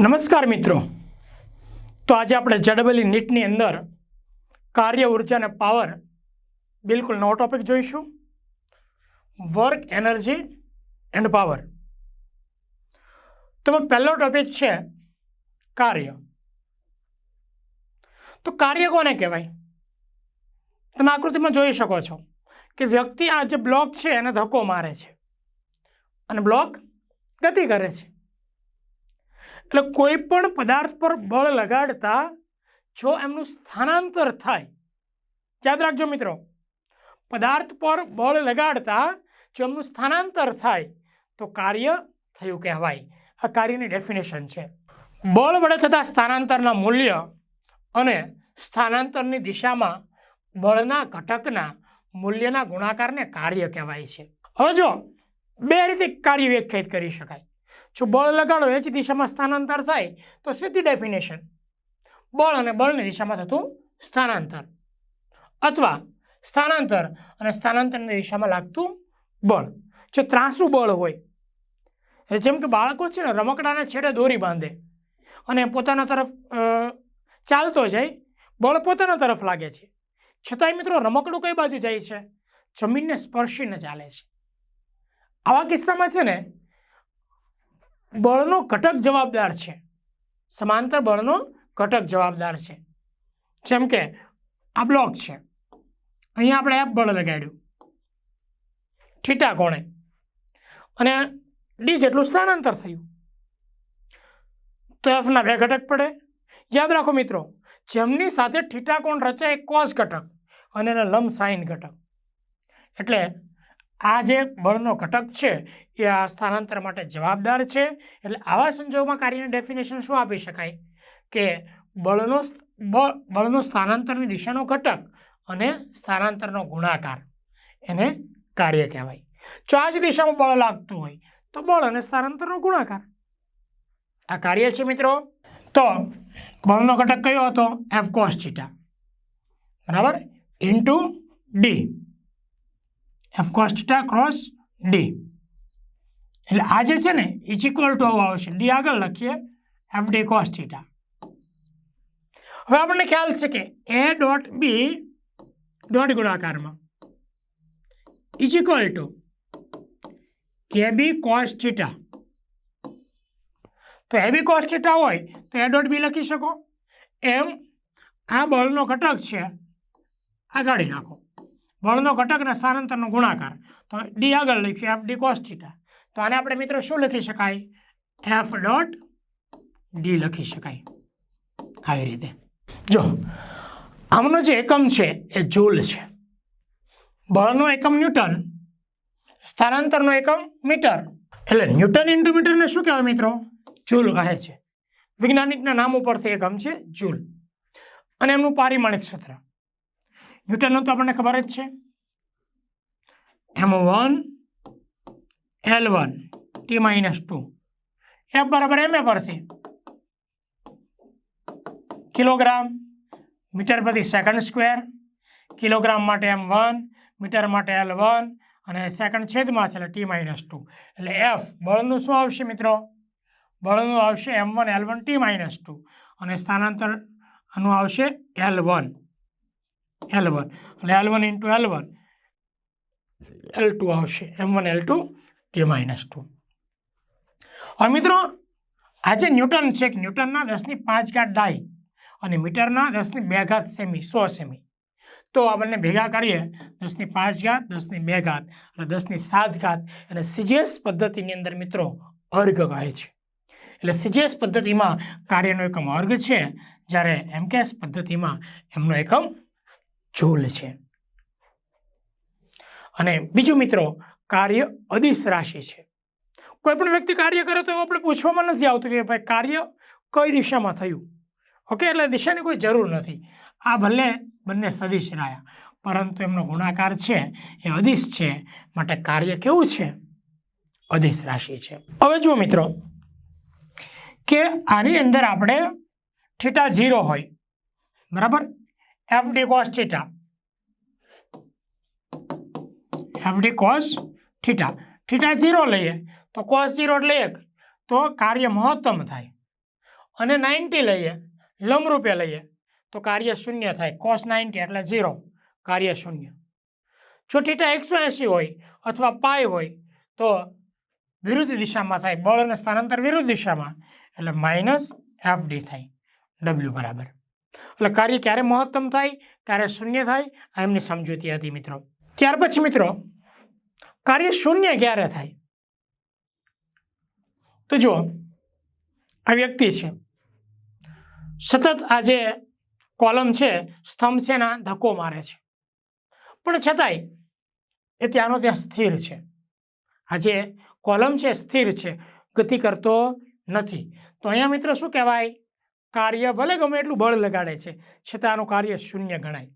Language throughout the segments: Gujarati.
નમસ્કાર મિત્રો. તો આજે આપણે જડબલી નીટની અંદર કાર્ય ઊર્જા અને પાવર બિલકુલ નવો ટોપિક જોઈશું. વર્ક એનર્જી એન્ડ પાવર તો પહેલો ટોપિક છે કાર્ય. તો કાર્ય કોને કહેવાય? તમે આકૃતિમાં જોઈ શકો છો કે વ્યક્તિ આ જે બ્લોક છે એને ધક્કો મારે છે અને બ્લોક ગતિ કરે છે. એટલે કોઈ પણ પદાર્થ પર બળ લગાડતા જો એમનું સ્થાનાંતર થાય, યાદ રાખજો મિત્રો, પદાર્થ પર બળ લગાડતા જો એમનું સ્થાનાંતર થાય, તો કાર્ય થયું કહેવાય. આ કાર્યની ડેફિનેશન છે. બળ વડે થતા સ્થાનાંતરના મૂલ્ય અને સ્થાનાંતરની દિશામાં બળના ઘટકના મૂલ્યના ગુણાકારને કાર્ય કહેવાય છે. હવે જો બે રીતે કાર્ય વ્યાખ્યાયિત કરી શકાય. જો બળ લગાડો એ જ દિશામાં સ્થાનાંતર થાય, તો સીધી ડેફિનેશન બળ અને બળની દિશામાં થતું સ્થાનાંતર. અથવા સ્થાનાંતર અને સ્થાનાંતરની દિશામાં લાગતું બળ. જો ત્રાસુ બળ હોય જેમ કે બાળકો છે ને રમકડાના છેડે દોરી બાંધે અને પોતાના તરફ ચાલતો જાય, બળ પોતાના તરફ લાગે છે. છતાંય મિત્રો રમકડું કઈ બાજુ જાય છે? જમીનને સ્પર્શીને ચાલે છે. આવા કિસ્સામાં છે ને બળનો ઘટક જવાબદાર છે. સમાંતર બળનો ઘટક જવાબદાર છે. જેમ કે આ બ્લોક છે. અહીંયા આપણે એફ બળ લગાડ્યું. ઠીટા કોણે? અને ડી જેટલું સ્થાનાંતર થયું. તો એફના બે ઘટક પડે. યાદ રાખો મિત્રો, જેમની સાથે ઠીટા કોણ રચાય કોસ ઘટક અને એના લંબ સાઇન ઘટક. એટલે આ જે બળનો ઘટક છે, એ આ સ્થાનાંતર માટે જવાબદાર છે. એટલે આવા સંજોગોમાં કાર્યની ડેફિનેશન શું આપી શકાય? કે બળનો બળ, બળનો સ્થાનાંતરની દિશાનો ઘટક અને સ્થાનાંતરનો ગુણાકાર. એને કાર્ય કહેવાય. જો આ જ દિશામાં બળ લાગતું હોય, તો બળ અને સ્થાનાંતરનો ગુણાકાર. આ કાર્ય છે મિત્રો. તો બળનો ઘટક કયો હતો? એફ કોસ ચીટા બરાબર? Into D F cos cross D એટલે આ જે છે ને ઇઝ ઇક્વલ ટુ આવું આવશે. ડી આગળ લખીએ એફ ડી કોસ હવે આપણને ખ્યાલ છે કે એ ડોટ બી ડોટ ગુણાકારમાં is equal to A B cos તો એ બી કોસ હોય, તો એ ડોટ બી લખી શકો. એમ આ બળનો ઘટક છે, આ કાઢી નાખો. બળનો ઘટકના સ્થાનાંતરનો ગુણાકાર. તો ડી આગળ લખ્યું એફ ડી કોસ તો આને આપણે મિત્રો શું લખી શકાય? એફ ડોટ ડી લખી શકાય. આવી રીતે. જો, આમનો જે એકમ છે એ જૂલ છે. બળનો એકમ ન્યૂટન, સ્થાનાંતરનો એકમ મીટર. એટલે ન્યૂટન ઇન્ટુ મીટરને શું કહેવાય મિત્રો? જૂલ કહે છે. વૈજ્ઞાનિકના નામ ઉપરથી એકમ છે જૂલ. અને એમનું પારિમાણિક સૂત્ર. ન્યૂટનનું તો આપણને ખબર જ છે. M one, L one, T minus two. F બરાબર એમ એ પરથી. કિલોગ્રામ, મીટર પ્રતિ સેકન્ડ સ્ક્વેર. કિલોગ્રામ માટે એમ વન, મીટર માટે એલ વન, અને સેકન્ડ છેદમાં છે એટલે ટી માઇનસ ટુ. એટલે એફ બળનું શું આવશે મિત્રો? બળનું આવશે M one, L one, T minus two. અને સ્થાનાંતર આનું આવશે એલ વન. એલ વન એટલે L one into L one L two આવશે. M one L two T minus two હવે મિત્રો આજે ન્યૂટન છે, ન્યૂટનના દસની પાંચ ઘાત ડાઈ અને મીટરના દસની બે ઘાત સેમી, સો સેમી. તો આપણને ભેગા કરીએ, દસની પાંચ ઘાત, દસની બે ઘાત. અને દસની સાત ઘાત. અને સીજીએસ પદ્ધતિની અંદર મિત્રો અર્ઘ કહે છે. એટલે સીજીએસ પદ્ધતિમાં કાર્યનો એકમ અર્ઘ છે. જ્યારે એમકેએસ પદ્ધતિમાં એમનો એકમ જૂલ છે. અને બીજું મિત્રો, કાર્ય અદિશ રાશિ છે. કોઈ પણ વ્યક્તિ કાર્ય કરે તો એવું આપણે પૂછવામાં નથી આવતું કે ભાઈ કાર્ય કઈ દિશામાં થયું? ઓકે, એટલે દિશાની કોઈ જરૂર નથી. આ ભલે બંને સદિશ રહ્યા, પરંતુ એમનો ગુણાકાર છે, એ અદિશ છે, માટે કાર્ય કેવું છે? અદિશ રાશિ છે. હવે જુઓ મિત્રો, કે આની અંદર આપણે થીટા ઝીરો હોય, બરાબર? F D cos theta F D cos theta theta zero લઈએ. તો કોસ ઝીરો એટલે એક. તો કાર્ય મહત્તમ થાય. અને નાઇન્ટી લઈએ. લંબરૂપે લઈએ. તો કાર્ય શૂન્ય થાય. કોસ નાઇન્ટી એટલે ઝીરો કાર્ય શૂન્ય. જો થીટા એકસો એંસી હોય અથવા પાય હોય, તો વિરુદ્ધ દિશામાં થાય. બળ અને સ્થાનાંતર વિરુદ્ધ દિશામાં. એટલે માઇનસ એફ ડી થાય. ડબલ્યુ બરાબર. એટલે કાર્ય ક્યારે મહત્તમ થાય, ક્યારે શૂન્ય થાય, આ એમની સમજૂતી હતી મિત્રો. ત્યાર પછી મિત્રો, કાર્ય શૂન્ય ક્યારે થાય? તો જુઓ, આ વ્યક્તિ છે. સતત આ જે કોલમ છે, સ્તંભ છે એના ધક્કો મારે છે. પણ છતાંય, એ ત્યાંનો ત્યાં સ્થિર છે. આ જે કોલમ છે, સ્થિર છે, ગતિ કરતો નથી. તો અહીંયા મિત્રો શું કહેવાય? કાર્ય ભલે ગમે એટલું બળ લગાડે છે, છતાં આનું કાર્ય શૂન્ય ગણાય.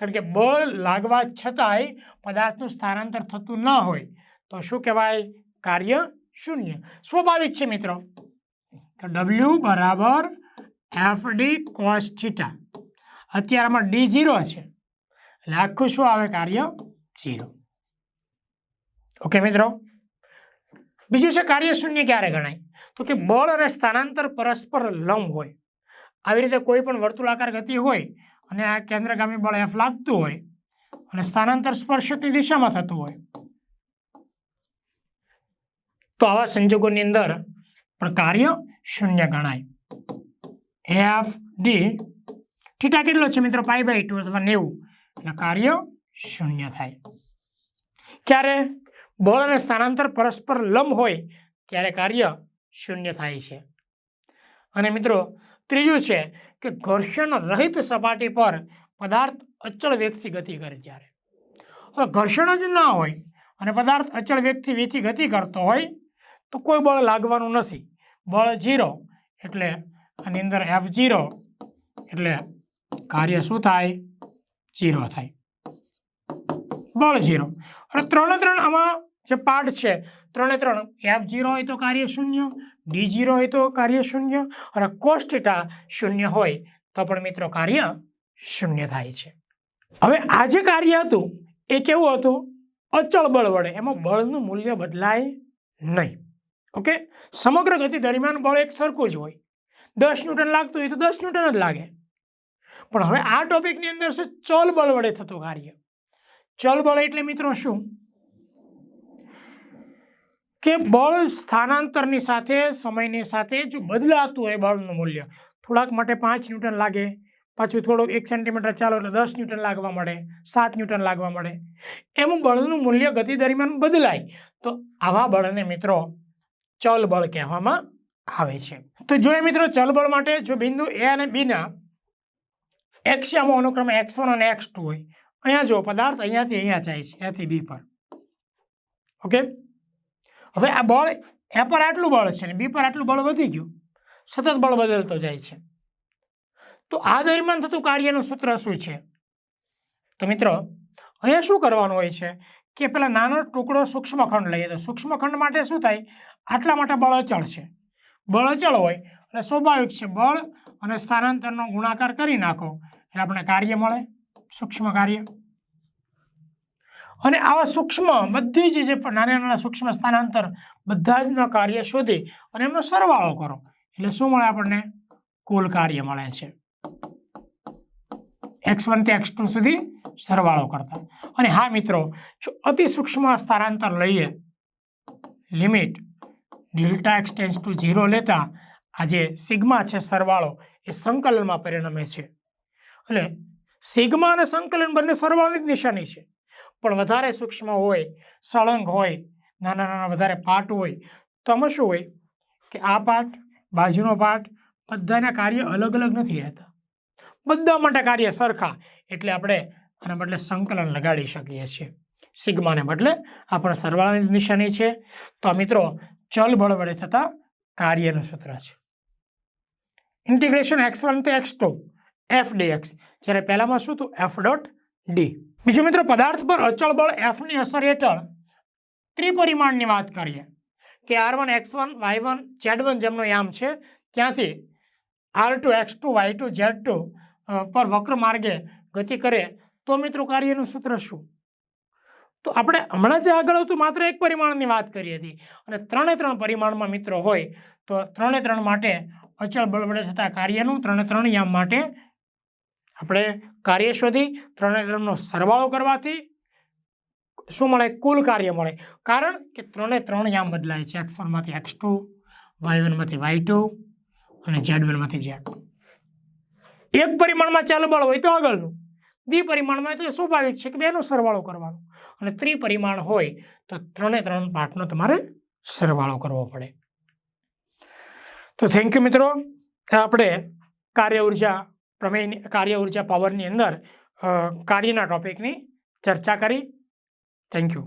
કારણ કે બળ લાગવા છતાંય પદાર્થનું સ્થાનાંતર થતું ન હોય, તો શું કહેવાય? કાર્ય શૂન્ય. સ્વાભાવિક છે મિત્રો તો ડબલ્યુ બરાબર એફ ડી કોસ થીટા અત્યારે આમાં ડી ઝીરો છે, એટલે આખું શું આવે? કાર્ય ઝીરો ઓકે મિત્રો, બીજું છે કાર્ય શૂન્ય ક્યારે ગણાય? તો કે બળ અને સ્થાનાંતર પરસ્પર લંબ હોય. આવી રીતે કોઈ પણ વર્તુળાકાર ગતિ હોય અને આ કેન્દ્રગામી બળ એફ લાગતું હોય અને સ્થાનાંતર સ્પર્શકની દિશામાં થતું હોય. તો આવા સંજોગોની અંદર પણ કાર્ય શૂન્ય ગણાય. એફ ડી થીટા કેટલો છે મિત્રો? પાઈ બાય ટુ અથવા નેવું. એટલે કાર્ય શૂન્ય થાય. ક્યારે બળ અને સ્થાનાંતર પરસ્પર લંબ હોય, ત્યારે કાર્ય શૂન્ય થાય છે. અને મિત્રો ત્રીજું છે કે ઘર્ષણ રહિત સપાટી પર પદાર્થ અચળ વેગથી ગતિ કરે ત્યારે. હવે ઘર્ષણ જ ના હોય અને પદાર્થ અચળ વેગથી વેગથી ગતિ કરતો હોય તો કોઈ બળ લાગવાનું નથી. બળ ઝીરો એટલે આની અંદર એફ ઝીરો એટલે કાર્ય શું થાય? ઝીરો થાય. બળ ઝીરો. અને ત્રણે ત્રણ આમાં જે પાર્ટ છે, ત્રણે ત્રણ. એફ જીરો હોય તો કાર્ય શૂન્ય, ડી જીરો હોય તો કાર્ય શૂન્ય અને કોસ્ટટા શૂન્ય હોય તો પણ મિત્રો કાર્ય શૂન્ય થાય છે. હવે આ જે કાર્ય હતું, એ કેવું હતું? અચળ બળ વડે. એમાં બળનું મૂલ્ય બદલાય નહીં. ઓકે? સમગ્ર ગતિ દરમિયાન બળ એક સરખું જ હોય. દસ ન્યૂટન લાગતું હોય તો દસ ન્યૂટન જ લાગે. પણ હવે આ ટોપિકની અંદર છે, ચલ બળ વડે થતું કાર્ય. ચલ બળ એટલે મિત્રો શું? કે બળ સ્થાનાંતરની સાથે, સમયની સાથે જો બદલાતું હોય બળનું મૂલ્ય, થોડાક માટે પાંચ ન્યૂટન લાગે, પાછું થોડુંક એક સેન્ટીમીટર ચાલો એટલે દસ ન્યૂટન લાગવા મળે, સાત ન્યૂટન લાગવા મળે. એમ બળનું મૂલ્ય ગતિ દરમિયાન બદલાય. તો આવા બળને મિત્રો ચલ બળ કહેવામાં આવે છે. તો જોઈએ મિત્રો ચલ બળ માટે જો બિંદુ એ અને બીના એક્સયામો અનુક્રમે એક્સ વન અને એક્સ ટુ હોય, અહીંયા જો પદાર્થ અહીંયાથી અહીંયા જાય છે એથી બી પર. ઓકે હવે આ બળ, એ પર આટલું બળ છે ને, બી પર આટલું બળ વધી ગયું, સતત બળ બદલતો જાય છે. તો આ દરમિયાન થતું કાર્યનું સૂત્ર શું છે? તો મિત્રો, અહીંયા શું કરવાનું હોય છે કે પેલા નાનો ટુકડો સૂક્ષ્મખંડ લઈએ તો સૂક્ષ્મખંડ માટે શું થાય? આટલા માટે બળ અચળ છે. બળ અચળ હોય એટલે સ્વાભાવિક છે, બળ અને સ્થાનાંતરનો ગુણાકાર કરી નાખો એટલે આપણે કાર્ય મળે, સૂક્ષ્મ કાર્ય. અને આવા સૂક્ષ્મ બધી જ પણ નાના નાના સૂક્ષ્મ સ્થાનાંતર બધા જના કાર્ય શોધી અને એમનો સરવાળો કરો. એટલે શું મળે આપણને? કુલ કાર્ય મળે છે. એક્સ વનથી એક્સ ટુ સુધી સરવાળો કરતા. અને હા મિત્રો, જો અતિ સૂક્ષ્મ સ્થાનાંતર લઈએ, limit delta X to zero લેતા આ જે સિગ્મા છે સરવાળો, એ સંકલનમાં પરિણમે છે. એટલે સિગ્મા અને સંકલન બંને સરવાળાની જ નિશાની છે. પણ વધારે સૂક્ષ્મ હોય, સળંગ હોય, નાના નાના વધારે પાર્ટ હોય, તો આમાં શું હોય કે આ પાર્ટ બાજુનો પાર્ટ બધાના કાર્ય અલગ અલગ નથી રહેતા. બધા માટે કાર્ય સરખા, એટલે આપણે આના બદલે સંકલન લગાડી શકીએ છીએ. સિગ્માને બદલે આપણે સરવાળાની નિશાની છે. તો આ મિત્રો ચલ બળ વડે થતા કાર્યનું સૂત્ર છે. ઇન્ટિગ્રેશન એક્સ વન તો X two, F D X. જ્યારે પહેલામાં શું હતું? F dot D. બીજું મિત્રો, પદાર્થ પર અચળ બળ એફની અસર હેઠળ ત્રિપરિમાણની વાત કરીએ. કે R one X one Y one Z one જેમનો યામ છે, ત્યાંથી R two X two Y two Z two પર વક્ર માર્ગે ગતિ કરે, તો મિત્રો, કાર્યનું સૂત્ર શું? તો આપણે હમણાં જે આગળ હતું, માત્ર એક પરિમાણની વાત કરી હતી. અને ત્રણે ત્રણ પરિમાણમાં મિત્રો હોય, તો ત્રણે ત્રણ માટે અચળ બળ વડે થતા કાર્યનું ત્રણે ત્રણ યામ માટે આપણે કાર્ય શોધી ત્રણે ત્રણનો સરવાળો કરવાથી શું મળે? કુલ કાર્ય મળે. કારણ કે ત્રણે ત્રણ યામ બદલાય છે. એક્સ વનમાંથી એક્સ ટુ વાય વનમાંથી વાય ટુ અને ઝેડ વનમાંથી ઝેડ એક પરિમાણમાં ચાલુ બળ હોય તો આગળનું. દ્વિપરિમાણમાં હોય તો એ સ્વાભાવિક છે કે બેનો સરવાળો કરવાનો. અને ત્રિપરિમાણ હોય તો ત્રણે ત્રણ પાઠનો તમારે સરવાળો કરવો પડે. તો થેન્ક યુ મિત્રો. આપણે કાર્ય ઊર્જા પ્રમેયની કાર્ય ઊર્જા પાવરની અંદર અ, કાર્યના ટોપિકની ચર્ચા કરી. Thank you